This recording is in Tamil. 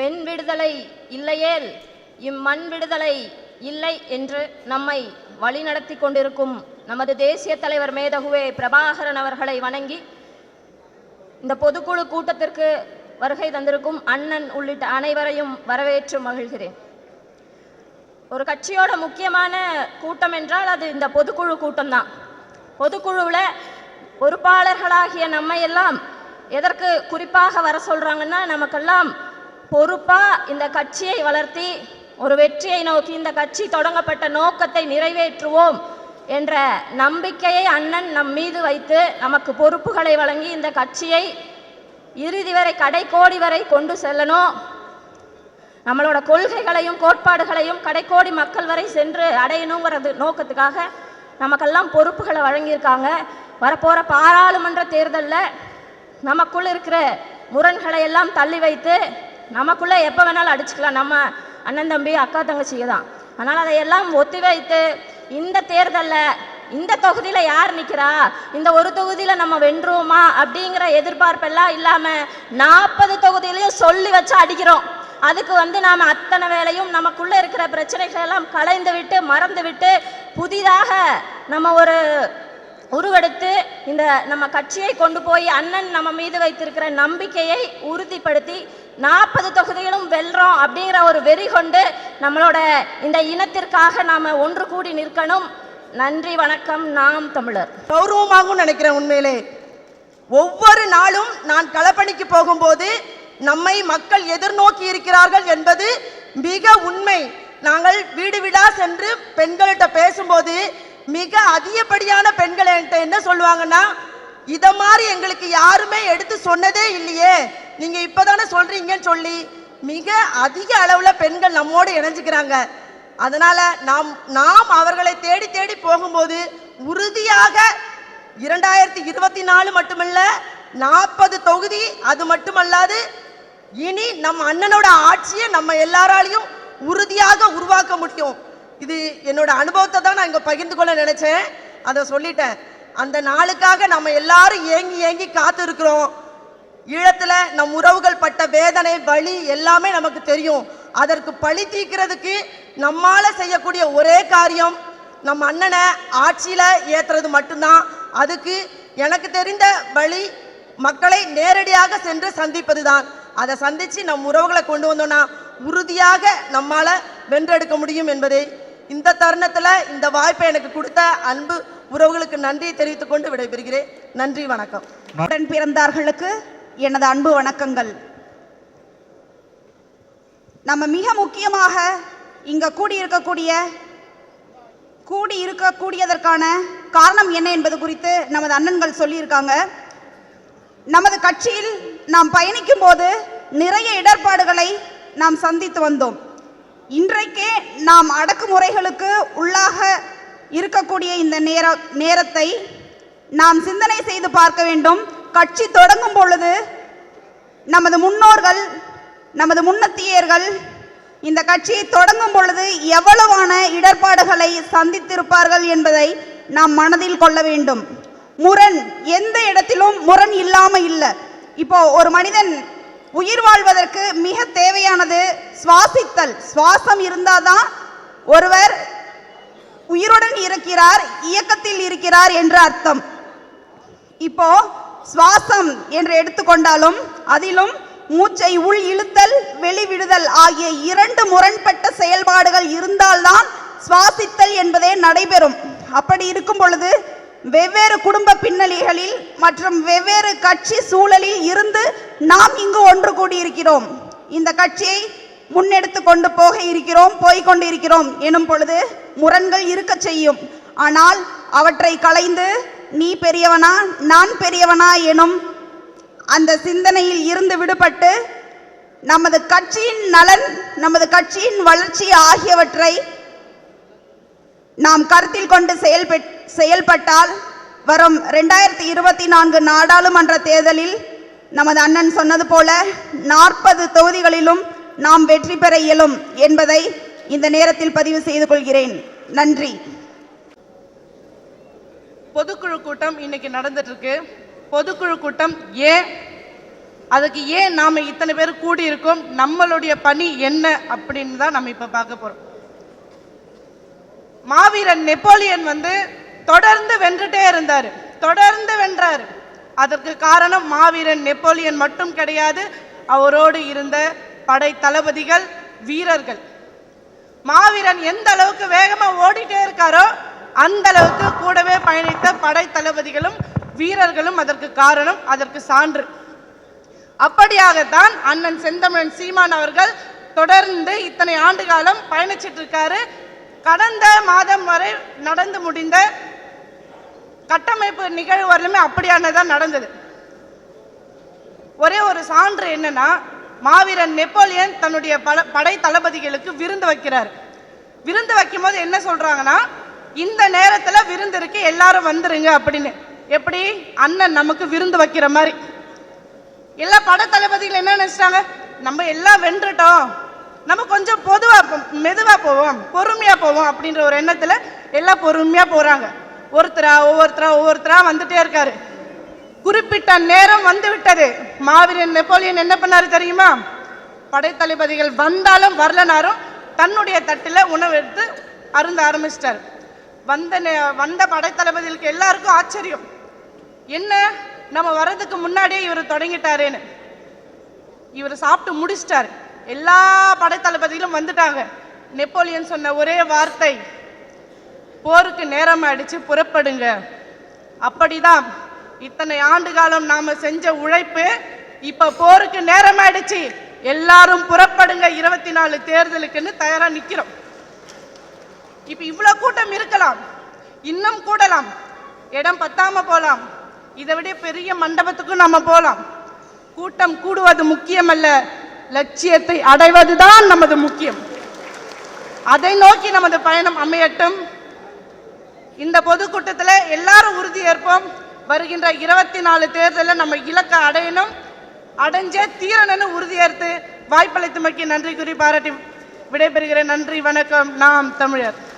பெண் விடுதலை இல்லையேல் இம்மண் விடுதலை இல்லை என்று நம்மை வழிநடத்தி கொண்டிருக்கும் நமது தேசிய தலைவர் மேதகுவே பிரபாகரன் அவர்களை வணங்கி இந்த பொதுக்குழு கூட்டத்திற்கு வருகை தந்திருக்கும் அண்ணன் உள்ளிட்ட அனைவரையும் வரவேற்று மகிழ்கிறேன். ஒரு கட்சியோட முக்கியமான கூட்டம் என்றால் அது இந்த பொதுக்குழு கூட்டம்தான். பொதுக்குழுவில் பொறுப்பாளர்களாகிய நம்மை எல்லாம் எதற்கு குறிப்பாக வர சொல்கிறாங்கன்னா நமக்கெல்லாம் பொறுப்பா இந்த கட்சியை வளர்த்தி ஒரு வெற்றியை நோக்கி இந்த கட்சி தொடங்கப்பட்ட நோக்கத்தை நிறைவேற்றுவோம் என்ற நம்பிக்கையை அண்ணன் நம் மீது வைத்து நமக்கு பொறுப்புகளை வழங்கி இந்த கட்சியை இறுதி வரை கடைக்கோடி வரை கொண்டு செல்லணும். நம்மளோட கொள்கைகளையும் கோட்பாடுகளையும் கடைக்கோடி மக்கள் வரை சென்று அடையணுங்கிறது நோக்கத்துக்காக நமக்கெல்லாம் பொறுப்புகளை வழங்கியிருக்காங்க. வரப்போகிற பாராளுமன்ற தேர்தலில் நமக்குள் இருக்கிற முரண்களை எல்லாம் தள்ளி வைத்து நமக்குள்ளே எப்போ வேணாலும் அடிச்சுக்கலாம். நம்ம அண்ணன் தம்பி அக்கா தங்கச்சிங்க தான். அதனால் அதையெல்லாம் ஒத்தி வைத்து இந்த தேர்தலில் இந்த தொகுதியில் யார் நிற்கிறா இந்த ஒரு தொகுதியில் நம்ம வென்றுவோமா? அப்படிங்கிற எதிர்பார்ப்பெல்லாம் இல்லாமல் நாற்பது தொகுதியிலையும் சொல்லி வச்சு அடிக்கிறோம். அதுக்கு வந்து நாம் அத்தனை வேலையும் நமக்குள்ளே இருக்கிற பிரச்சனைகள் எல்லாம் களைந்து விட்டு மறந்து விட்டு புதிதாக நம்ம ஒரு உருவெடுத்து இந்த நம்ம கட்சியை கொண்டு போய் அண்ணன் நம்ம மீது வைத்திருக்கிற நம்பிக்கையை உறுதிப்படுத்தி நாற்பது தொகுதிகளும் வெல்றோம் அப்படிங்கிற ஒரு வெறி கொண்டு நம்மளோட இந்த இனத்திற்காக நாம ஒன்று கூடி நிற்கணும். நன்றி வணக்கம். நாம் தமிழர். கௌரவமாகவும் நினைக்கிறேன் உண்மையிலே. ஒவ்வொரு நாளும் நான் களப்பணிக்கு போகும்போது நம்மை மக்கள் எதிர்நோக்கி இருக்கிறார்கள் என்பது மிக உண்மை. நாங்கள் வீடு வீடா சென்று பெண்கள்கிட்ட பேசும்போது மிக அதிகப்படியான பெண்கள் என்கிட்ட என்ன சொல்லுவாங்கன்னா இதை மாதிரி எங்களுக்கு யாருமே எடுத்து சொன்னதே இல்லையே. நீங்க இப்பதானே சொல்றீங்கன்னு சொல்லி மிக அதிக அளவுல பெண்கள் நம்மோடு இணைஞ்சுக்கிறாங்க. அதனால நாம் நாம் அவர்களை தேடி தேடி போகும்போது உறுதியாக இரண்டாயிரத்தி இருபத்தி நாலு மட்டுமல்ல நாற்பது தொகுதி அது மட்டுமல்லாது இனி நம் அண்ணனோட ஆட்சியை நம்ம எல்லாராலையும் உறுதியாக உருவாக்க முடியும். இது என்னோட அனுபவத்தை தான் நான் இங்கே பகிர்ந்து கொள்ள நினைச்சேன். அதை சொல்லிட்டேன். அந்த நாளுக்காக நம்ம எல்லாரும் ஏங்கி ஏங்கி காத்து இருக்கிறோம் ஈழத்தில் நம் உறவுகள் பட்ட வேதனை வலி எல்லாமே நமக்கு தெரியும். அதற்கு பழி தீர்க்கிறதுக்கு நம்மால் செய்யக்கூடிய ஒரே காரியம் நம்ம அண்ணனை ஆட்சியில் ஏத்துறது மட்டும்தான். அதுக்கு எனக்கு தெரிந்த வழி மக்களை நேரடியாக சென்று சந்திப்பது தான் அதை சந்தித்து நம் உறவுகளை கொண்டு வந்தோம்னா உறுதியாக நம்மால் வென்றெடுக்க முடியும் என்பதை. இந்த தருணத்தில் இந்த வாய்ப்பை எனக்கு கொடுத்த அன்பு உறவுகளுக்கு நன்றி தெரிவித்துக் கொண்டு விடைபெறுகிறேன். நன்றி வணக்கம். உடன் பிறந்தார்களுக்கு எனது அன்பு வணக்கங்கள். நம்ம மிக முக்கியமாக இங்க கூடியிருக்கக்கூடிய கூடி இருக்கக்கூடியதற்கான காரணம் என்ன என்பது குறித்து நமது அண்ணன்கள் சொல்லியிருக்காங்க. நமது கட்சியில் நாம் பயணிக்கும் போது நிறைய இடர்பாடுகளை நாம் சந்தித்து வந்தோம். இன்றைக்கே நாம் அடக்குமுறைகளுக்கு உள்ளாக இருக்கக்கூடிய இந்த நேர நேரத்தை நாம் சிந்தனை செய்து பார்க்க வேண்டும். கட்சி தொடங்கும் பொழுது நமது முன்னோர்கள் நமது முன்னத்தியர்கள் இந்த கட்சியை தொடங்கும் பொழுது எவ்வளவான இடர்பாடுகளை சந்தித்திருப்பார்கள் என்பதை நாம் மனதில் கொள்ள வேண்டும். முரண் எந்த இடத்திலும் முரண் இல்லாம இல்லை. இப்போ ஒரு மனிதன் உயிர் வாழ்வதற்கு மிக தேவையானது சுவாசித்தல். சுவாசம் இருந்தாதான் ஒருவர் உயிருடன் இருக்கிறார் இயக்கத்தில் இருக்கிறார் என்று அர்த்தம். இப்போ சுவாசம் என்று எடுத்துக்கொண்டாலும் அதிலும் மூச்சை உள் இழுத்தல் வெளிவிடுதல் ஆகிய இரண்டு முரண்பட்ட செயல்பாடுகள் இருந்தால்தான் சுவாசித்தல் என்பதே நடைபெறும். அப்படி இருக்கும் பொழுது வெவ்வேறு குடும்ப பின்னணிகளில் மற்றும் வெவ்வேறு கட்சி சூழலில் இருந்து நாம் இங்கு ஒன்று கூடியிருக்கிறோம். இந்த கட்சியை முன்னெடுத்து கொண்டு போக இருக்கிறோம் போய்க் கொண்டிருக்கிறோம் எனும் பொழுது முரண்கள் இருக்க செய்யும். ஆனால் அவற்றை களைந்து நீ பெரியவனா நான் பெரியவனா எனும் அந்த சிந்தனையில் இருந்து விடுபட்டு நமது கட்சியின் நலன் நமது கட்சியின் வளர்ச்சி ஆகியவற்றை நாம் கருத்தில் கொண்டு செயல்பட் செயல்பட்டால் வரும் ரெண்டாயிரத்தி இருபத்தி நான்கு நாடாளுமன்ற தேர்தலில் நமது அண்ணன் சொன்னது போல நாற்பது தொகுதிகளிலும் நாம் வெற்றி பெற இயலும் என்பதை இந்த நேரத்தில் பதிவு செய்து கொள்கிறேன். நன்றி. பொதுக்குழு கூட்டம் இன்னைக்கு நடந்துட்டு இருக்கு பொதுக்குழு கூட்டம் ஏன் அதுக்கு ஏன் நாம இத்தனை பேர் கூடி இருக்கோம் நம்மளுடைய பணி என்ன அப்படின்னு தான் நம்ம இப்ப பார்க்க போறோம். மாவீரன் நெப்போலியன் வந்து தொடர்ந்து வென்றுட்டே இருந்தார். தொடர்ந்து வென்றார். அதற்கு காரணம் மாவீரன் நெப்போலியன் மட்டும் கிடையாது. அவரோடு இருந்த படை தளபதிகள் வீரர்கள். மாவீரன் எந்த அளவுக்கு வேகமாக ஓடிட்டே இருக்காரோ அந்த அளவுக்கு கூடவே பயணித்த படை தளபதிகளும் வீரர்களும் அதற்கு காரணம் அதற்கு சான்று. அப்படியாகத்தான் அண்ணன் செந்தமிழன் சீமான் அவர்கள் தொடர்ந்து இத்தனை ஆண்டு காலம் பயணிச்சிட்டு இருக்காரு கடந்த மாதம் வரை நடந்து முடிந்த கட்டமைப்பு நிகழ்வு வரலுமே அப்படியானதான் நடந்தது. ஒரே ஒரு சான்று என்னன்னா மாவீரன் நெப்போலியன் தன்னுடைய பல படை தளபதிகளுக்கு விருந்து வைக்கிறார். விருந்து வைக்கும் போது என்ன சொல்றாங்கன்னா இந்த நேரத்துல விருந்து இருக்கு எல்லாரும் வந்துருங்க அப்படின்னு. எப்படி? அண்ணன் நமக்கு விருந்து வைக்கிற மாதிரி. எல்லா படத்தளபதிகள் என்ன நினைச்சிட்டாங்க? நம்ம எல்லாம் வென்றுட்டோம். நம்ம கொஞ்சம் பொதுவா போ- மெதுவா போவோம் பொறுமையா போவோம் அப்படின்ற ஒரு எண்ணத்துல எல்லாம் பொறுமையா போறாங்க. ஒருத்தரா ஒவ்வொருத்தரா ஒவ்வொருத்தரா வந்துட்டே இருக்காரு. குறிப்பிட்ட நேரம் வந்து விட்டது. மாவீரன் நெப்போலியன் என்ன பண்ணாரு தெரியுமா? படைத்தளபதிகள் வந்தாலும் வரலனாரும் தன்னுடைய தட்டுல உணவு எடுத்து அருந்த ஆரம்பிச்சிட்டாரு. வந்த நே- வந்த படைத்தளபதிகளுக்கு எல்லாருக்கும் ஆச்சரியம். என்ன? நம்ம வர்றதுக்கு முன்னாடியே இவர் தொடங்கிட்டாரேன்னு. இவர் சாப்பிட்டு முடிச்சிட்டாரு. எல்லா படைத்தளபதிகளும் வந்துட்டாங்க. நெப்போலியன் சொன்ன ஒரே வார்த்தை போருக்கு நேரம் ஆயிடுச்சு புறப்படுங்க. அப்படிதான் இத்தனை ஆண்டு காலம் நாம செஞ்ச உழைப்பு இப்ப போருக்கு நேரம் ஆயிடுச்சு. எல்லாரும் புறப்படுங்க இருபத்தி நாலு தேர்தலுக்குன்னு தயாரா நிக்கிறோம். இப்ப இவ்வளவு கூட்டம் இருக்கலாம். இன்னும் கூடலாம். இடம் பத்தாம போலாம். இதை விட பெரிய மண்டபத்துக்கும் நம்ம போலாம். கூட்டம் கூடுவது முக்கியமல்ல. லட்சியத்தை அடைவதுதான் நமது முக்கியம். அதை நோக்கி நமது பயணம் அமையட்டும். இந்த பொதுக்கூட்டத்தில் எல்லாரும் உறுதி ஏற்போம். வருகின்ற இருபத்தி நாலு தேர்தலில் நம்ம இலக்கை அடையணும். அடைஞ்சே தீரணும்னு உறுதியேற்று வாய்ப்பளித்தமைக்கு நன்றி கூறி பாராட்டி விடைபெறுகிறேன். நன்றி வணக்கம். நாம் தமிழர்.